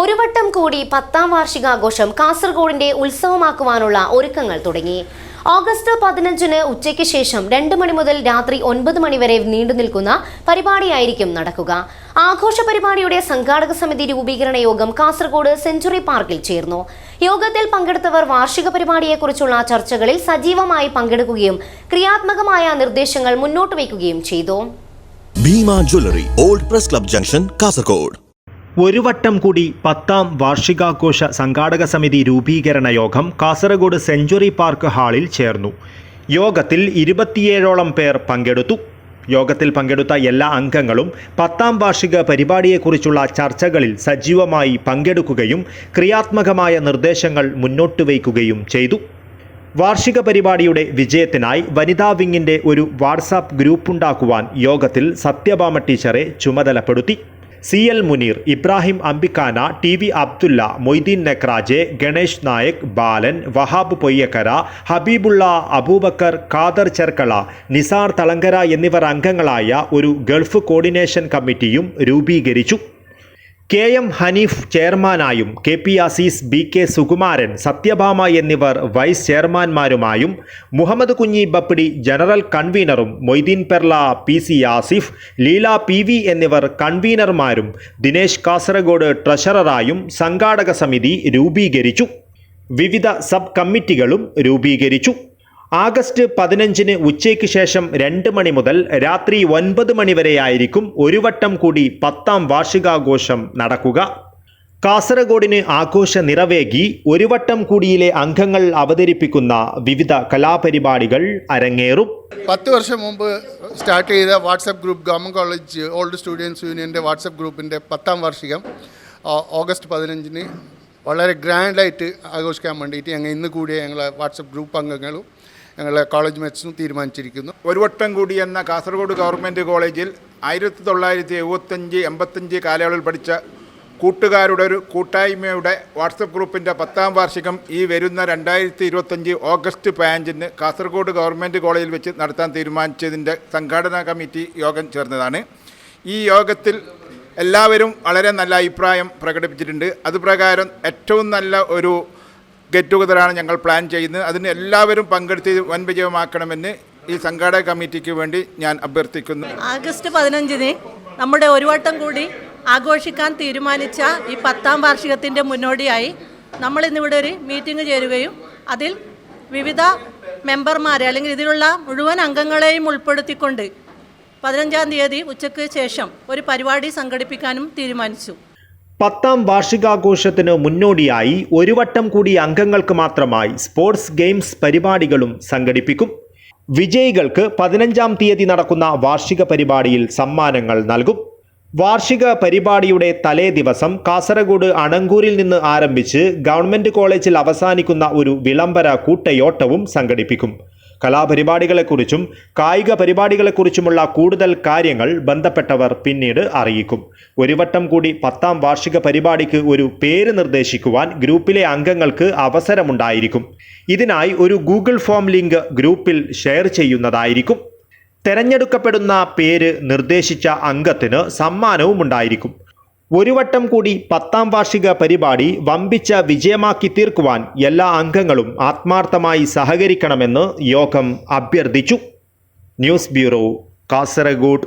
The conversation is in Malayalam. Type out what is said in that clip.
ഒരു വട്ടം കൂടി പത്താം വാർഷികാഘോഷം കാസർഗോഡിന്റെ ഉത്സവമാക്കുവാനുള്ള ഒരുക്കങ്ങൾ തുടങ്ങി. ഓഗസ്റ്റ് പതിനഞ്ചിന് ഉച്ചയ്ക്ക് ശേഷം രണ്ട് മണി മുതൽ രാത്രി ഒൻപത് മണി വരെ നീണ്ടു നിൽക്കുന്ന പരിപാടിയായിരിക്കും നടക്കുക. ആഘോഷ പരിപാടിയുടെ സംഘാടക സമിതി രൂപീകരണ യോഗം കാസർഗോഡ് സെഞ്ചുറി പാർക്കിൽ ചേർന്നു. യോഗത്തിൽ പങ്കെടുത്തവർ വാർഷിക പരിപാടിയെക്കുറിച്ചുള്ള ചർച്ചകളിൽ സജീവമായി പങ്കെടുക്കുകയും ക്രിയാത്മകമായ നിർദ്ദേശങ്ങൾ മുന്നോട്ട് വയ്ക്കുകയും ചെയ്തു. Bhima jewellery old press club junction Kasaragod. ഒരു വട്ടം കൂടി പത്താം വാർഷികാഘോഷ സംഘാടക സമിതി രൂപീകരണ യോഗം കാസർഗോഡ് സെഞ്ചുറി പാർക്ക് ഹാളിൽ ചേർന്നു. യോഗത്തിൽ ഇരുപത്തിയേഴോളം പേർ പങ്കെടുത്തു. യോഗത്തിൽ പങ്കെടുത്ത എല്ലാ അംഗങ്ങളും പത്താം വാർഷിക പരിപാടിയെക്കുറിച്ചുള്ള ചർച്ചകളിൽ സജീവമായി പങ്കെടുക്കുകയും ക്രിയാത്മകമായ നിർദ്ദേശങ്ങൾ മുന്നോട്ട് വയ്ക്കുകയും ചെയ്തു. വാർഷിക പരിപാടിയുടെ വിജയത്തിനായി വനിതാ വിങ്ങിന്റെ ഒരു വാട്സാപ്പ് ഗ്രൂപ്പുണ്ടാക്കുവാൻ യോഗത്തിൽ സത്യഭാമ ടീച്ചറെ ചുമതലപ്പെടുത്തി. C L Muneer Ibrahim Ambikana T V Abdulla Moideen Nekraje Ganesh Nayak Balan Wahab Poyyakkara Habibulla Aboobacker Khader Cherkala Nisar Thalangara എന്നിവർ അംഗങ്ങളായ ഒരു ഗൾഫ് കോർഡിനേഷൻ കമ്മിറ്റിയും രൂപീകരിച്ചു. K M Hanif ചെയർമാനായും K P Azeez B K Sukumaran Sathyabhama എന്നിവർ വൈസ് ചെയർമാൻമാരുമായും Muhammad Kunhi Bappidi general കൺവീനറും Moideen Perla P C Asif Leela P V എന്നിവർ കൺവീനർമാരും ദിനേശ് കാസർഗോഡ് ട്രഷററായും സംഘാടക സമിതി രൂപീകരിച്ചു. വിവിധ സബ് കമ്മിറ്റികളും രൂപീകരിച്ചു. ആഗസ്റ്റ് പതിനഞ്ചിന് ഉച്ചയ്ക്ക് ശേഷം രണ്ട് മണി മുതൽ രാത്രി ഒൻപത് മണി വരെയായിരിക്കും ഒരു വട്ടം കൂടി പത്താം വാർഷികാഘോഷം നടക്കുക. കാസർഗോഡിന് ആഘോഷ നിറവേകി ഒരു വട്ടം കൂടിയിലെ അംഗങ്ങൾ അവതരിപ്പിക്കുന്ന വിവിധ കലാപരിപാടികൾ അരങ്ങേറും. പത്ത് വർഷം മുമ്പ് സ്റ്റാർട്ട് ചെയ്ത WhatsApp group government college old students യൂണിയന്റെ വാട്സപ്പ് ഗ്രൂപ്പിന്റെ പത്താം വാർഷികം ഓഗസ്റ്റ് പതിനഞ്ചിന് വളരെ ഗ്രാൻഡായിട്ട് ആഘോഷിക്കാൻ വേണ്ടിയിട്ട് ഞങ്ങൾ ഇന്ന് കൂടിയ ഞങ്ങളെ വാട്സപ്പ് ഗ്രൂപ്പ് അംഗങ്ങളും ഞങ്ങളെ കോളേജ് മെറ്റ്സും തീരുമാനിച്ചിരിക്കുന്നു. ഒരു വട്ടം കൂടി എന്ന കാസർഗോഡ് ഗവൺമെന്റ് കോളേജിൽ ആയിരത്തി തൊള്ളായിരത്തി എഴുപത്തഞ്ച് എൺപത്തഞ്ച് കാലയളവിൽ പഠിച്ച കൂട്ടുകാരുടെ ഒരു കൂട്ടായ്മയുടെ വാട്സപ്പ് ഗ്രൂപ്പിന്റെ പത്താം വാർഷികം ഈ വരുന്ന രണ്ടായിരത്തി ഇരുപത്തഞ്ച് ഓഗസ്റ്റ് പതിനഞ്ചിന് കാസർഗോഡ് ഗവൺമെന്റ് കോളേജിൽ വെച്ച് നടത്താൻ തീരുമാനിച്ചതിന്റെ സംഘാടന കമ്മിറ്റി യോഗം ചേർന്നതാണ്. ഈ യോഗത്തിൽ എല്ലാവരും വളരെ നല്ല അഭിപ്രായം പ്രകടിപ്പിച്ചിട്ടുണ്ട്. അതുപ്രകാരം ഏറ്റവും നല്ല ഒരു ഗെറ്റ് ടുഗദറാണ് ഞങ്ങൾ പ്ലാൻ ചെയ്യുന്നത്. അതിന് എല്ലാവരും പങ്കെടുത്ത് വൻ വിജയമാക്കണമെന്ന് ഈ സംഘാടക കമ്മിറ്റിക്ക് വേണ്ടി ഞാൻ അഭ്യർത്ഥിക്കുന്നു. ആഗസ്റ്റ് പതിനഞ്ചിന് നമ്മുടെ ഒരു വട്ടം കൂടി ആഘോഷിക്കാൻ തീരുമാനിച്ച ഈ പത്താം വാർഷികത്തിന്റെ മുന്നോടിയായി നമ്മൾ ഇന്നിവിടെ ഒരു മീറ്റിംഗ് ചേരുകയും അതിൽ വിവിധ മെമ്പർമാരെ അല്ലെങ്കിൽ ഇതിലുള്ള മുഴുവൻ അംഗങ്ങളെയും ഉൾപ്പെടുത്തിക്കൊണ്ട് പതിനഞ്ചാം തീയതി ഉച്ചയ്ക്ക് ശേഷം ഒരു പരിപാടി സംഘടിപ്പിക്കാനും തീരുമാനിച്ചു. പത്താം വാർഷികാഘോഷത്തിന് മുന്നോടിയായി ഒരു വട്ടം കൂടി അംഗങ്ങൾക്ക് മാത്രമായി സ്പോർട്സ് ഗെയിംസ് പരിപാടികളും സംഘടിപ്പിക്കും. വിജയികൾക്ക് പതിനഞ്ചാം തീയതി നടക്കുന്ന വാർഷിക പരിപാടിയിൽ സമ്മാനങ്ങൾ നൽകും. വാർഷിക പരിപാടിയുടെ തലേ ദിവസം കാസർഗോഡ് അണങ്കൂരിൽ നിന്ന് ആരംഭിച്ച് ഗവൺമെന്റ് കോളേജിൽ അവസാനിക്കുന്ന ഒരു വിളംബര കൂട്ടയോട്ടവും സംഘടിപ്പിക്കും. കലാപരിപാടികളെക്കുറിച്ചും കായിക പരിപാടികളെക്കുറിച്ചുമുള്ള കൂടുതൽ കാര്യങ്ങൾ ബന്ധപ്പെട്ടവർ പിന്നീട് അറിയിക്കും. ഒരു വട്ടം കൂടി പത്താം വാർഷിക പരിപാടിക്ക് ഒരു പേര് നിർദ്ദേശിക്കുവാൻ ഗ്രൂപ്പിലെ അംഗങ്ങൾക്ക് അവസരമുണ്ടായിരിക്കും. ഇതിനായി ഒരു ഗൂഗിൾ ഫോം ലിങ്ക് ഗ്രൂപ്പിൽ ഷെയർ ചെയ്യുന്നതായിരിക്കും. തെരഞ്ഞെടുക്കപ്പെടുന്ന പേര് നിർദ്ദേശിച്ച അംഗത്തിന് സമ്മാനവും ഉണ്ടായിരിക്കും ഒരു വട്ടം കൂടി പത്താം വാർഷിക പരിപാടി വമ്പിച്ച വിജയമാക്കി തീർക്കുവാൻ എല്ലാ അംഗങ്ങളും ആത്മാർത്ഥമായി സഹകരിക്കണമെന്ന് യോഗം അഭ്യർത്ഥിച്ചു. News bureau Kasaragod.